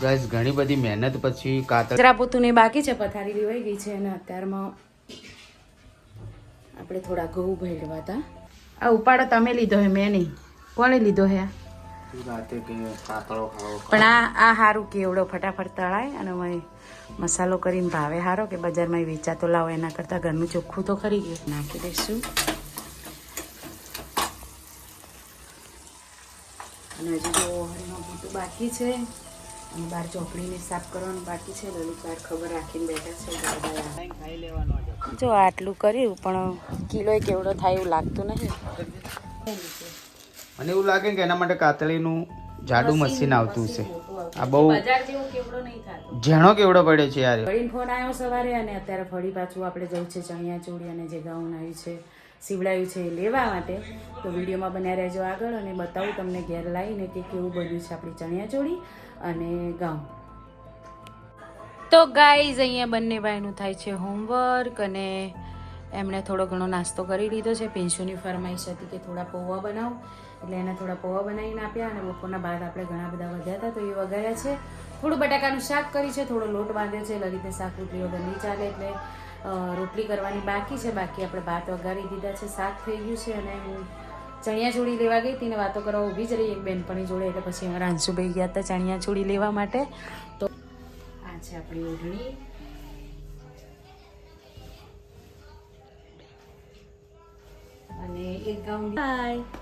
Guys ઘણી બધી મહેનત પછી કાતર જરા પોતું ને બાકી છે પથારી લેવાઈ ગઈ છે અને અત્યારમાં આપણે થોડા ઘઉં ભેળવા હતા. આ ઉપાડો તમે લીધો હે મેં નહીં. કોણે લીધો હે પણ આ આ સારું કેવડો ફટાફટ તળાય અને અમે મસાલો કરીને ભાવે સારો કે બજારમાં વેચાતો લાવો એના કરતાં ઘરનું ચોખ્ખું તો ખરી ગયું. નાખી દઈશું. અને હજુ તો બાકી છે અને બહાર ચોપડીને સાફ કરવાનું બાકી છે. લલિત બહાર ખબર રાખીને બેઠા છે. ગાય ખાઈ લેવાનો જો આટલું કર્યું પણ કિલો કેવડો થાય એવું લાગતું નથી. મને એવું લાગે કે એના માટે કાતળીનું જાડું મશીન આવતું છે આ બહુ બજાર જેવો કેવડો નહીં ઝેણો કેવડો પડે છે યાર. ફળીને ફોન આવ્યો સવારે અને અત્યારે ફળી પાછું આપણે જવું છે ચણિયા ચોળી અને જે ગાઉન આવ્યું છે. સીવડાયું છે એ લેવા માટે. તો વિડીયોમાં બન્યા રહેજો આગળ અને બતાવું તમને ઘેર લાવીને કે કેવું બન્યું છે આપણી ચણિયા ચોળી અને ગાઉન તો ગાઈઝ, અહીંયા બંને ભાઈનું થાય છે હોમવર્ક અને એમણે થોડો ઘણો નાસ્તો કરી લીધો છે. પેન્શુની ફરમાઈશ હતી કે થોડા પૌવા બનાવો. એટલે એને થોડા પૌવા બનાવીને આપ્યા અને બપોરના બાદ આપણે ઘણા બધા વધ્યા હતા તો એ વગાડ્યા છે. થોડું બટાકાનું શાક કરી છે, થોડો લોટ બાંધ્યો છે લલિતને શાક રોટલી વગર નહીં ચાલે એટલે રોટલી કરવાની બાકી છે. બાકી આપણે ભાત વગાડી દીધા છે. શાક થઈ ગયું છે અને હું ચણિયા ચોળી લેવા ગઈ હતી ને વાતો કરવા ઊભી જ રહી એક બેનપણી જોડે એટલે પછી અમારા રાંસુભાઈ ગયા હતા ચણિયા ચોળી લેવા માટે. તો આ છે આપણી ઓઢણી. અને એક ગાઉન હાય